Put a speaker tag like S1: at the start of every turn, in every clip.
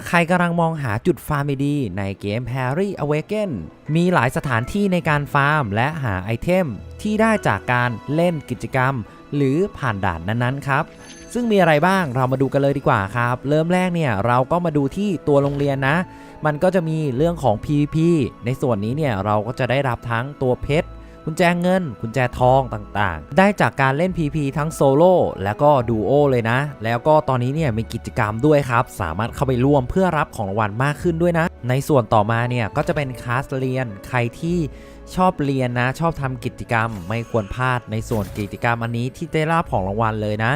S1: ากใครกำลังมองหาจุดฟาร์มดีในเกม Harry Awaken มีหลายสถานที่ในการฟาร์มและหาไอเทม ที่ได้จากการเล่นกิจกรรม หรือผ่านด่านนั้นๆครับ ซึ่งมีอะไรบ้างเรามาดูกันเลยดีกว่าครับ เริ่มแรกเนี่ยเราก็มาดูที่ตัวโรงเรียนนะ มันก็จะมีเรื่องของ PVP ในส่วนนี้เนี่ยเราก็จะได้รับทั้งตัวเพชร กุญแจเงิน กุญแจทองต่างๆ ได้จากการเล่น PP ทั้งโซโล่และก็ดูโอเลยนะ แล้วก็ตอนนี้เนี่ยมีกิจกรรมด้วยครับ สามารถเข้าไปร่วมเพื่อรับของรางวัลมากขึ้นด้วยนะ ในส่วนต่อมาเนี่ยก็จะเป็นคลาสเรียนใครที่ชอบเรียนนะ ชอบทำกิจกรรมไม่ควรพลาดในส่วนกิจกรรมอันนี้ที่ได้รับของรางวัลเลยนะ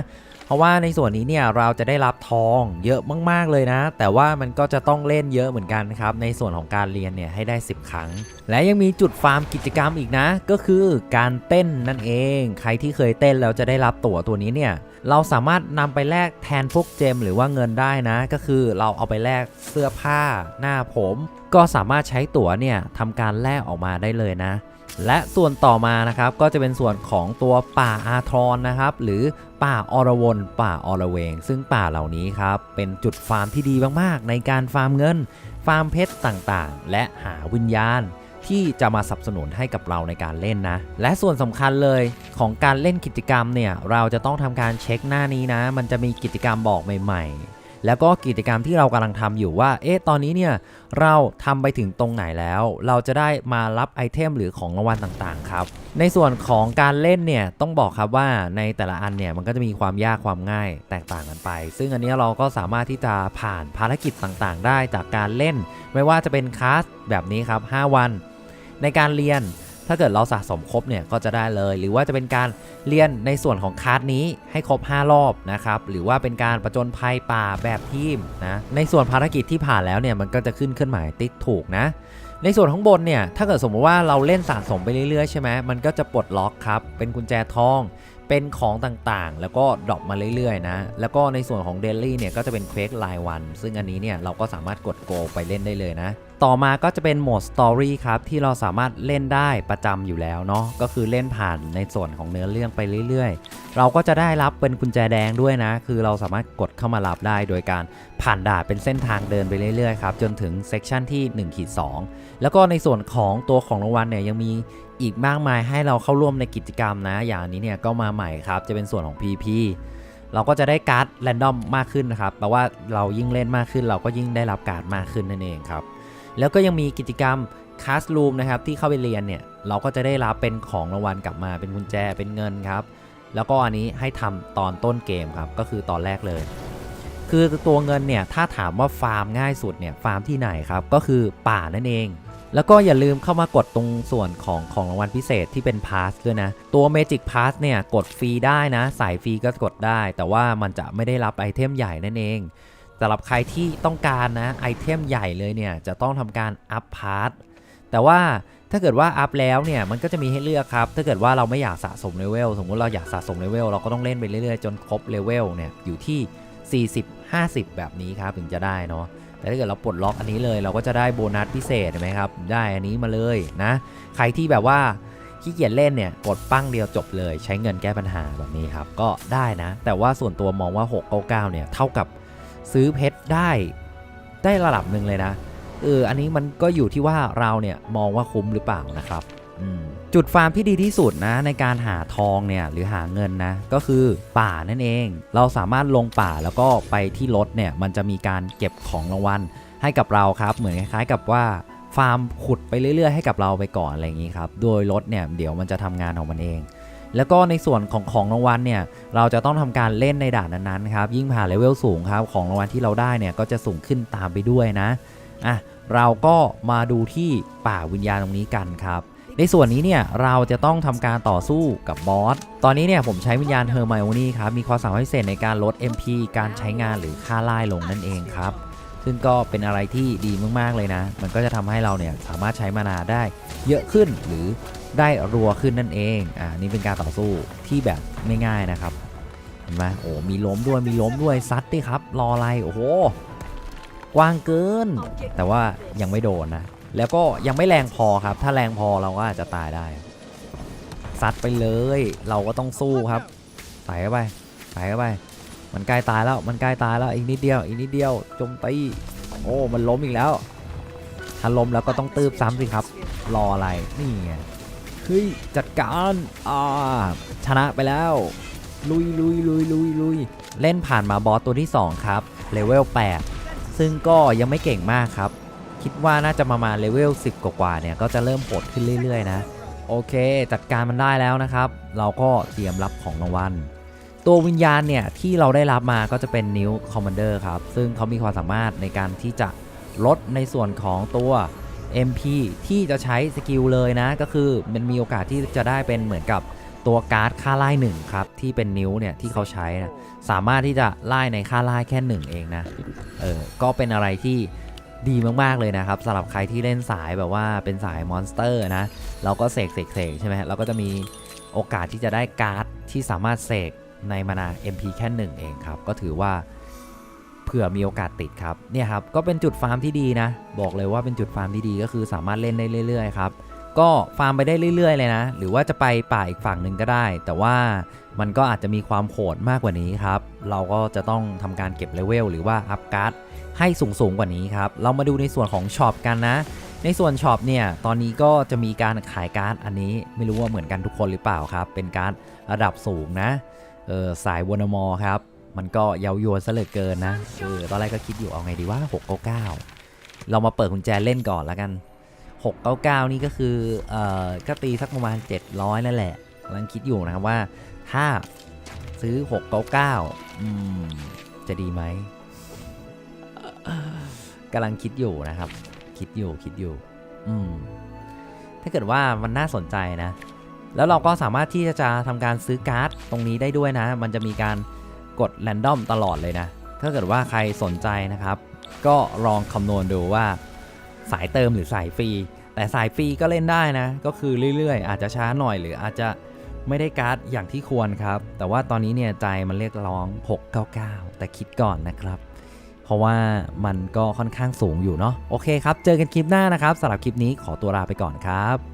S1: เพราะว่าในส่วนนี้เนี่ยเราจะได้รับทองเยอะมาก ๆ เลยนะ แต่ว่ามันก็จะต้องเล่นเยอะเหมือนกันครับ ในส่วนของการเรียนเนี่ยให้ได้ 10 ครั้ง และยังมีจุดฟาร์มกิจกรรมอีกนะ ก็คือการเต้นนั่นเอง ใครที่เคยเต้นแล้วจะได้รับตั๋วตัวนี้เนี่ยเราสามารถนำไปแลกแทนพวกเจมหรือว่าเงินได้นะ ก็คือเราเอาไปแลกเสื้อผ้าหน้าผม ก็สามารถใช้ตั๋วเนี่ยทำการแลกออกมาได้เลยนะ และส่วนต่อมานะครับก็จะเป็นส่วนของตัวป่าอาทรนะครับ หรือป่าอรวนป่าอรเวง ซึ่งป่าเหล่านี้ครับเป็นจุดฟาร์มที่ดีมากๆ ในการฟาร์มเงิน ฟาร์มเพชรต่างๆ และหาวิญญาณที่จะมาสนับสนุนให้กับเราในการเล่นนะ และส่วนสำคัญเลยของการเล่นกิจกรรมเนี่ยเราจะต้องทำการเช็คหน้านี้นะ มันจะมีกิจกรรมบอกใหม่ๆ แล้วก็กิจกรรมที่เรากำลังทำอยู่ว่า เอ๊ะ ตอนนี้เนี่ยเราทำไปถึงตรงไหนแล้ว เราจะได้มารับไอเทมหรือของรางวัลต่างๆครับ ในส่วนของการเล่นเนี่ยต้องบอกครับว่าในแต่ละอันเนี่ยมันก็จะมีความยากความง่ายแตกต่างกันไป ซึ่งอันนี้เราก็สามารถที่จะผ่านภารกิจต่างๆ ได้จากการเล่น ไม่ว่าจะเป็นคลาสแบบนี้ครับ 5 วัน ในการเรียน ถ้าเกิดเราสะสมครบเนี่ยก็จะได้เลย หรือว่าจะเป็นการเรียนในส่วนของคาร์ดนี้ให้ครบ 5 รอบนะครับ หรือว่าเป็นการประจนภัยป่าแบบทีมนะ ในส่วนภารกิจที่ผ่านแล้วเนี่ยมันก็จะขึ้นเครื่องหมายติ๊กถูกนะในส่วนข้างบนเนี่ย ถ้าเกิดสมมติว่าเราเล่นสะสมไปเรื่อยๆใช่ไหมมันก็จะปลดล็อกครับ เป็นกุญแจทอง เป็นของต่างๆ แล้วก็ดรอปมาเรื่อยๆนะ แล้วก็ในส่วนของเดลี่เนี่ยก็จะเป็นเควสรายวัน ซึ่งอันนี้เนี่ยเราก็สามารถกดโกไปเล่นได้เลยนะต่อมาก็จะเป็นโหมดสตอรี่ครับ ที่เราสามารถเล่นได้ประจำอยู่แล้วเนาะก็คือเล่นผ่านในส่วนของเนื้อเรื่องไปเรื่อยๆ เราก็จะได้รับเป็นกุญแจแดงด้วยนะ คือเราสามารถกดเข้ามารับได้โดยการผ่านด่านเป็นเส้นทางเดินไปเรื่อยๆครับจนถึงเซกชันที่1ขีด2แล้วก็ในส่วนของตัวของรางวัลเนี่ยยังมีอีกมากมายให้เราเข้าร่วมในกิจกรรมนะ อย่างนี้เนี่ยก็มาใหม่ครับจะเป็นส่วนของ PP เราก็จะได้การ์ดแรนดอมมากขึ้นนะครับแปลว่าเรายิ่งเล่นมากขึ้น เราก็ยิ่งได้รับการ์ดมากขึ้นนั่นเองครับ แล้วก็ยังมีกิจกรรมค a าส r ูมนะครับที่เข้าไปเรียนเนี่ยเราก็จะได้รับเป็นของรางวัลกลับมาเป็นกุญแจเป็นเงินครับ แล้วก็อันนี้ให้ทำตอนต้นเกมครับก็คือตอนแรกเลย คือตัวเงินเนี่ยถ้าถามว่าฟาร์มง่ายสุดเนี่ยฟาร์มที่ไหนครับก็คือป่านั่นเอง แล้วก็อย่าลืมเข้ามากดตรงส่วนของของรางวัลพิเศษที่เป็นพาสด้วยนะ ตัว Magic Pass เนี่ยกดฟรีได้นะ สายฟรีก็กดได้ แต่ว่ามันจะไม่ได้รับไอเทมใหญ่นั่นเอง สำหรับใครที่ต้องการนะไอเทมใหญ่เลยเนี่ยจะต้องทำการอัพพาร์ทแต่ว่าถ้าเกิดว่าอัพแล้วเนี่ยมันก็จะมีให้เลือกครับ ถ้าเกิดว่าเราไม่อยากสะสมเลเวลสมมติเราอยากสะสมเลเวลเราก็ต้องเล่นไปเรื่อยๆ จนครบเลเวลเนี่ยอยู่ที่ 40 50 แบบนี้ครับถึงจะได้เนาะแต่ถ้าเกิดเราปลดล็อกอันนี้เลยเราก็จะได้โบนัสพิเศษเห็นไหมครับได้อันนี้มาเลยนะ ใครที่แบบว่าขี้เกียจเล่นเนี่ยกดปั้งเดียวจบเลย ใช้เงินแก้ปัญหาแบบนี้ครับก็ได้นะ แต่ว่าส่วนตัวมองว่า 699 เนี่ยเท่ากับ ซื้อเพชรได้ ได้ระดับหนึ่งเลยนะเอออันนี้มันก็อยู่ที่ว่าเราเนี่ยมองว่าคุ้มหรือเปล่านะครับจุดฟาร์มที่ดีที่สุดนะในการหาทองเนี่ยหรือหาเงินนะก็คือป่านั่นเอง เราสามารถลงป่าแล้วก็ไปที่รถเนี่ยมันจะมีการเก็บของรางวัลให้กับเราครับเหมือนคล้ายๆกับว่าฟาร์มขุดไปเรื่อยๆให้กับเราไปก่อนอะไรอย่างนี้ครับ โดยรถเนี่ยเดี๋ยวมันจะทำงานของมันเอง แล้วก็ในส่วนของของรางวัลเนี่ยเราจะต้องทำการเล่นในด่านนั้นๆครับยิ่งผ่านเลเวลสูงครับของรางวัลที่เราได้เนี่ยก็จะสูงขึ้นตามไปด้วยนะอะเราก็มาดูที่ป่าวิญญาณตรงนี้กันครับ ในส่วนนี้เนี่ยเราจะต้องทำการต่อสู้กับบอส ตอนนี้เนี่ยผมใช้วิญญาณเฮอร์ไมโอนี่ครับมีความสามารถพิเศษในการลด MP การใช้งานหรือค่าไล่ลงนั่นเองครับ ซึ่งก็เป็นอะไรที่ดีมากๆเลยนะ มันก็จะทำให้เราเนี่ยสามารถใช้มานาได้เยอะขึ้นหรือได้รัวขึ้นนั่นเอง อ่า นี่เป็นการต่อสู้ที่แบบไม่ง่ายนะครับ เห็นไหมโอ้ มีล้มด้วย มีล้มด้วย ซัดดิครับ รออะไร โอ้โห กว้างเกิน แต่ว่ายังไม่โดนนะ แล้วก็ยังไม่แรงพอครับ ถ้าแรงพอเราก็อาจจะตายได้ ซัดไปเลย เราก็ต้องสู้ครับ ใส่เข้าไป ใส่เข้าไป มันใกล้ตายแล้ว มันใกล้ตายแล้ว อีกนิดเดียว อีกนิดเดียว จมตีโอ้ มันล้มอีกแล้ว ถ้าล้มแล้วก็ต้องตืบซ้ำสิครับ รออะไร นี่ไง เฮ้ย จัดการ อ่า ชนะไปแล้ว ลุยลุยลุยลุยลุย เล่นผ่านมาบอสตัวที่ 2 ครับ เลเวล 8 ซึ่งก็ยังไม่เก่งมากครับ คิดว่าน่าจะประมาณเลเวล 10 กว่าๆเนี่ย ก็จะเริ่มโหดขึ้นเรื่อยๆนะ โอเค จัดการมันได้แล้วนะครับ เราก็เตรียมรับของรางวัล ตัววิญญาณเนี่ยที่เราได้รับมาก็จะเป็นนิ้วคอมมานเดอร์ครับ ซึ่งเขามีความสามารถในการที่จะลดในส่วนของตัว MP ที่จะใช้สกิลเลยนะ ก็คือมันมีโอกาสที่จะได้เป็นเหมือนกับตัวการ์ดค่าไล่หนึ่งครับ ที่เป็นนิ้วเนี่ยที่เขาใช้นะสามารถที่จะไล่ในค่าไล่แค่หนึ่งเองนะเออก็เป็นอะไรที่ดีมากๆเลยนะครับสำหรับใครที่เล่นสายแบบว่าเป็นสายมอนสเตอร์นะเราก็เสกเสกเสกใช่ไหมเราก็จะมีโอกาสที่จะได้การ์ดที่สามารถเสก ในมานา MP แค่หนึ่งเองครับ ก็ถือว่าเผื่อมีโอกาสติดครับเนี่ยครับก็เป็นจุดฟาร์มที่ดีนะ บอกเลยว่าเป็นจุดฟาร์มที่ดีก็คือสามารถเล่นได้เรื่อยๆครับก็ฟาร์มไปได้เรื่อยๆเลยนะ หรือว่าจะไปป่าอีกฝั่งหนึ่งก็ได้ แต่ว่ามันก็อาจจะมีความโหดมากกว่านี้ครับ เราก็จะต้องทำการเก็บเลเวลหรือว่าอัพการ์ดให้สูงๆกว่านี้ครับ เรามาดูในส่วนของช็อปกันนะ ในส่วนช็อปเนี่ย ตอนนี้ก็จะมีการขายการ์ดอันนี้ไม่รู้ว่าเหมือนกันทุกคนหรือเปล่าครับ เป็นการ์ดระดับสูงนะ เออสายวอนมอครับ มันก็เย้ายวนซะเหลือเกินนะเออตอนแรกก็คิดอยู่เอาไงดีว่า 699 เรามาเปิดกุญแจเล่นก่อนแล้วกัน 699 นี่ก็คือเอ่อก็ตีสักประมาณ 700 นั่นแหละกำลังคิดอยู่นะครับว่าถ้าซื้อ 699 อืม จะดีไหมกำลังคิดอยู่นะครับ คิดอยู่คิดอยู่ อืม ถ้าเกิดว่ามันน่าสนใจนะ แล้วเราก็สามารถที่จะทำการซื้อการ์ดตรงนี้ได้ด้วยนะ มันจะมีการกดแรนดอมตลอดเลยนะ ถ้าเกิดว่าใครสนใจนะครับ ก็ลองคำนวณดูว่าสายเติมหรือสายฟรี แต่สายฟรีก็เล่นได้นะ ก็คือเรื่อยๆ อาจจะช้าหน่อยหรืออาจจะไม่ได้การ์ดอย่างที่ควรครับ แต่ว่าตอนนี้เนี่ยใจมันเรียกร้อง 699 แต่คิดก่อนนะครับ เพราะว่ามันก็ค่อนข้างสูงอยู่เนาะ โอเคครับ เจอกันคลิปหน้านะครับสำหรับคลิปนี้ขอตัวลาไปก่อนครับ